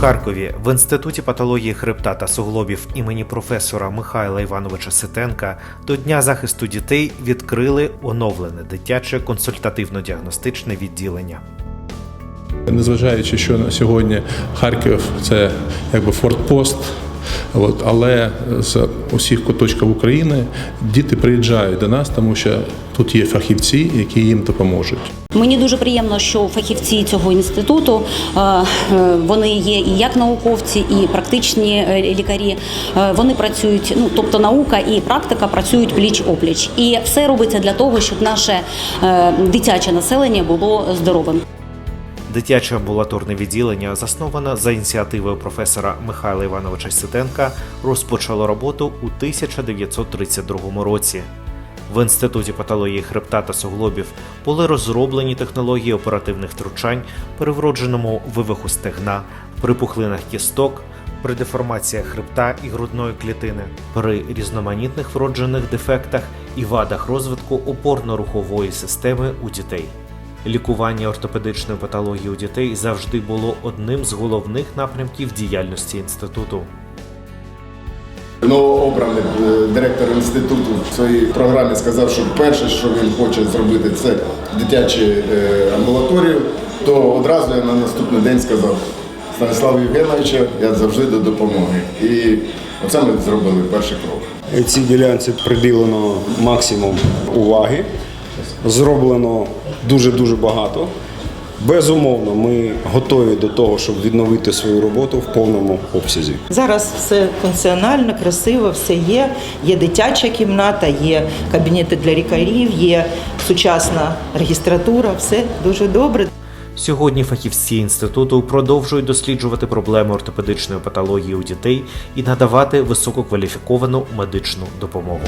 Харкові в інституті патології хребта та суглобів імені професора Михайла Івановича Ситенка до Дня захисту дітей відкрили оновлене дитяче консультативно-діагностичне відділення. Незважаючи, що на сьогодні Харків це якби фортпост. От, але з усіх куточків України діти приїжджають до нас, тому що тут є фахівці, які їм допоможуть. Мені дуже приємно, що фахівці цього інституту е, е, вони є і як науковці, і практичні е, лікарі. Е, Вони працюють, ну тобто наука і практика працюють пліч опліч, і все робиться для того, щоб наше е, дитяче населення було здоровим. Дитяче амбулаторне відділення, засноване за ініціативою професора Михайла Івановича Ситенка, розпочало роботу у 1932 році. В інституті патології хребта та суглобів були розроблені технології оперативних втручань при вродженому вивиху стегна, при пухлинах кісток, при деформаціях хребта і грудної клітини, при різноманітних вроджених дефектах і вадах розвитку опорно-рухової системи у дітей. Лікування ортопедичної патології у дітей завжди було одним з головних напрямків діяльності інституту. Новообраний е, директор інституту в своїй програмі сказав, що перше, що він хоче зробити, це дитячу е, амбулаторію, то одразу я на наступний день сказав Станіславу Євгеновичу, я завжди до допомоги. І оце ми зробили перший крок. Цій ділянці приділено максимум уваги. Зроблено дуже-дуже багато. Безумовно, ми готові до того, щоб відновити свою роботу в повному обсязі. Зараз все функціонально, красиво, все є. Є дитяча кімната, є кабінети для лікарів, є сучасна регістратура, все дуже добре. Сьогодні фахівці інституту продовжують досліджувати проблеми ортопедичної патології у дітей і надавати висококваліфіковану медичну допомогу.